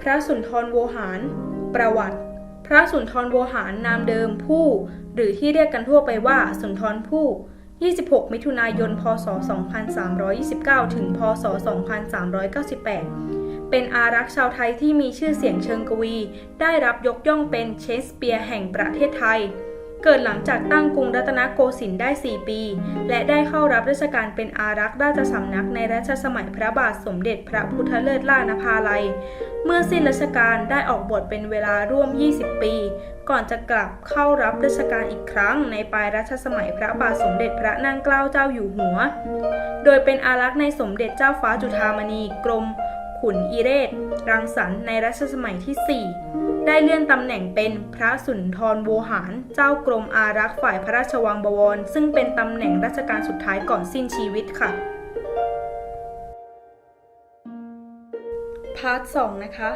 พระสุนทรโวหาร ประวัติ พระสุนทรโวหารนามเดิมผู้ หรือที่เรียกกันทั่วไปว่าสุนทรผู้ 26 มิถุนายน พศ 2329 ถึง พศ 2398 เป็นอารักษ์ชาวไทยที่มีชื่อเสียงเชิงกวี ได้รับยกย่องเป็นเชสเปียร์แห่งประเทศไทย เกิดหลังจากตั้งกรุงรัตนโกสินทร์ได้ 4 ปี และได้เข้ารับราชการเป็นอารักษ์ราชสำนักในรัชสมัยพระบาทสมเด็จพระพุทธเลิศล่านภาลัย เมื่อสิ้นราชการได้ออกบวชเป็นเวลาร่วม 20 ปี ก่อนจะกลับเข้ารับราชการอีกครั้ง ในปลายรัชสมัยพระบาทสมเด็จพระนั่งเกล้าเจ้าอยู่หัว โดยเป็นอารักษ์ในสมเด็จเจ้าฟ้าจุฑามณีกรม ขุนอิเรศ รังสรรค์ในรัชสมัยที่ 4 ได้เลื่อนตำแหน่งเป็นพระสุนทรโวหาร เจ้ากรมอารักษ์ฝ่ายพระราชวังบวร ซึ่งเป็นตำแหน่งราชการสุดท้ายก่อนสิ้นชีวิตค่ะ พาร์ท 2 นะคะ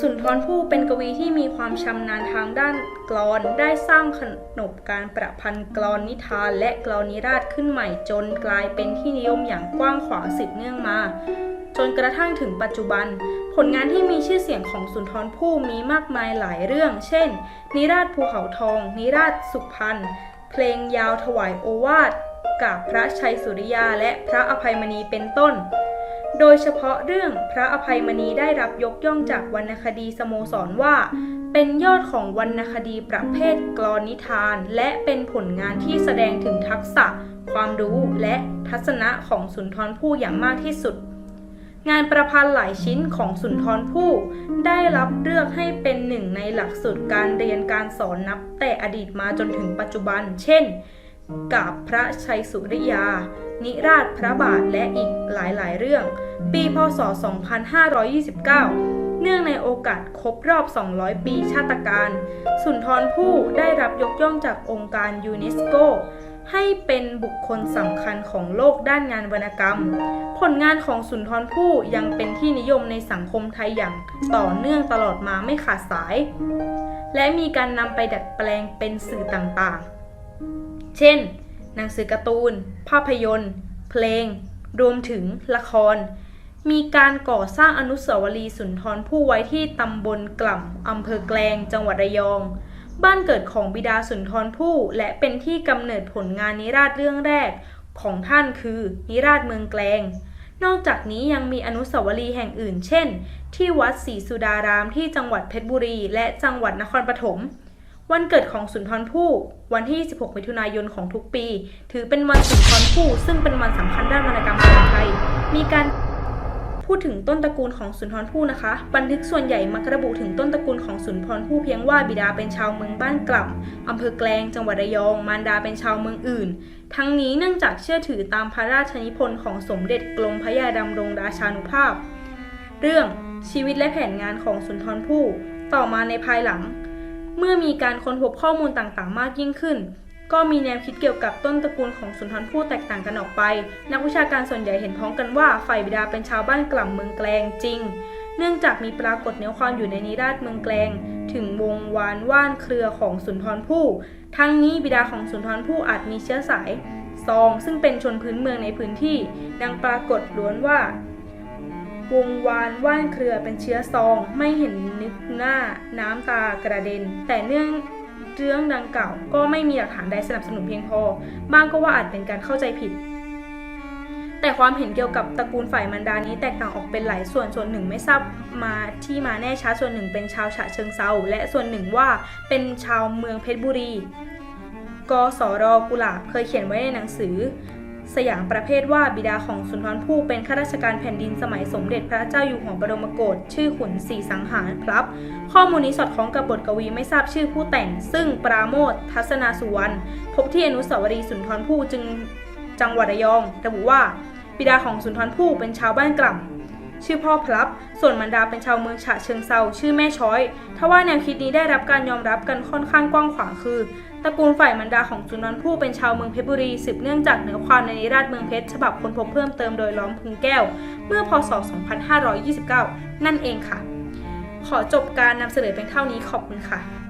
สุนทรภู่เป็นกวีที่มีความชำนาญทางด้านกลอน ได้สร้างขนบการประพันธ์กลอนนิทานและกลอนนิราศขึ้นใหม่จนกลายเป็นที่นิยมอย่างกว้างขวางสืบเนื่องมา จนกระทั่งถึงปัจจุบัน ผลงานที่มีชื่อเสียงของสุนทรภู่มีมากมายหลายเรื่อง เช่น นิราศภูเขาทอง นิราศสุพรรณเพลงยาวถวายโอวาทกาบพระชัยสุริยาและพระอภัยมณีเป็นต้น โดยเฉพาะเรื่องพระอภัยมณีได้รับยกย่องจากวรรณคดีสโมสรว่า เป็นยอดของวรรณคดีประเภทกลอนนิทาน และเป็นผลงานที่แสดงถึงทักษะ ความรู้และทัศนะของสุนทรภู่อย่างมากที่สุด งานประพันธ์หลายชิ้นของสุนทรภู่ได้รับเลือกให้เป็นหนึ่งในหลักสูตรการเรียนการสอนนับ แต่อดีตมาจนถึงปัจจุบัน เช่น กาบพระชัยสุริยา นิราชพระบาทและอีกหลายๆ เรื่อง ปีพศ 2529 เนื่องในโอกาสครบรอบ 200 ปีชาติการ สุนทรภู่ได้รับยกย่องจากองค์การยูเนสโก ให้เป็นบุคคลสำคัญของโลกด้านงานวรรณกรรม ผลงานของสุนทรภู่ยังเป็นที่นิยมในสังคมไทยอย่างต่อเนื่องตลอดมาไม่ขาดสาย และมีการนำไปดัดแปลงเป็นสื่อต่างๆ เช่น หนังสือการ์ตูน ภาพยนตร์ เพลง รวมถึงละคร มีการก่อสร้างอนุสาวรีย์สุนทรภู่ไว้ที่ตำบลกล่ำอำเภอแกลง จังหวัดระยอง บ้านเกิดของบิดาสุนทรภู่และเป็นที่กำเนิดผลงานนิราศเรื่องแรกของท่านคือ นิราศเมืองแกลง นอกจากนี้ยังมีอนุสาวรีย์แห่งอื่น เช่น ที่วัดศรีสุดารามที่จังหวัดเพชรบุรี และจังหวัดนครปฐมวันเกิดของสุนทรภู่วันที่26มิถุนายนของทุกปี ถือเป็นวันสุนทรภู่ซึ่งเป็นวันสำคัญด้านวรรณกรรมของไทย มีการ พูดถึงต้นตระกูลของสุนทรภู่นะคะ บันทึกส่วนใหญ่มักระบุถึงต้นตระกูลของสุนทรภู่เพียงว่าบิดาเป็นชาวเมืองบ้านกล่ำอำเภอแกลงจังหวัดระยอง มารดาเป็นชาวเมืองอื่น ทั้งนี้เนื่องจากเชื่อถือตามพระราชนิพนธ์ของสมเด็จกรมพระยาดำรงราชานุภาพ เรื่องชีวิตและแผนงานของสุนทรภู่ต่อมาในภายหลัง เมื่อมีการค้นพบข้อมูลต่างๆ มากยิ่งขึ้น ก็มีแนวคิดเกี่ยวกับต้นตระกูลของสุนทรภู่แตกต่างกันออกไป นักวิชาการส่วนใหญ่เห็นพ้องกันว่าฝ่ายบิดาเป็นชาวบ้านกล่ำเมืองแกลงจริง เนื่องจากมีปรากฏเนื้อความอยู่ในนิราชเมืองแกลง ถึงวงวานว่านเครือของสุนทรภู่ ทั้งนี้บิดาของสุนทรภู่อาจมีเชื้อสายซองซึ่งเป็นชนพื้นเมืองในพื้นที่ ดังปรากฏล้วนว่า วงวานว่านเครือเป็นเชื้อซอง ไม่เห็นนึกหน้าน้ำตากระเด็น แต่เนื่อง เรื่องดังกล่าวก็ไม่มีหลักฐานใดสนับสนุนเพียงพอ บ้างก็ว่าอาจเป็นการเข้าใจผิด แต่ความเห็นเกี่ยวกับตระกูลฝ่ายมันดานี้แตกต่างออกเป็นหลายส่วนส่วนหนึ่งไม่ทราบมาที่มาแน่ชัดส่วนหนึ่งเป็นชาวฉะเชิงเซาและส่วนหนึ่งว่าเป็นชาวเมืองเพชรบุรีกสรกุหลาบเคยเขียนไว้ในหนังสือ สยามประเภทว่าบิดาของสุนทรภู่เป็นข้าราชการแผ่นดินสมัยสมเด็จพระเจ้าอยู่หัวบรมโกศชื่อขุนศรีสังหารพลับ ข้อมูลนี้สอดคล้องกับบทกวีไม่ทราบชื่อผู้แต่ง ซึ่งปราโมททัศนาสุวรรณพบที่อนุสาวรีย์สุนทรภู่จึงจังหวัดระยอง ระบุว่า บิดาของสุนทรภู่เป็นชาวบ้านกล่ำชื่อพ่อพลับ ส่วนมารดาเป็นชาวเมืองฉะเชิงเซาชื่อแม่ช้อยทว่าแนวคิดนี้ได้รับการยอมรับกันค่อนข้างกว้างขวางคือ ตระกูลฝ่ายมารดาของจุนนันผู้เป็นชาวเมืองเพชรบุรีสืบเนื่องจากเนื้อความในนิราชเมืองเพชรฉบับค้นพบเพิ่มเติมโดยล้อมพึงแก้ว เมื่อพศ 2529 นั่นเองค่ะ ขอจบการนำเสนอเพียงเท่านี้ขอบคุณค่ะ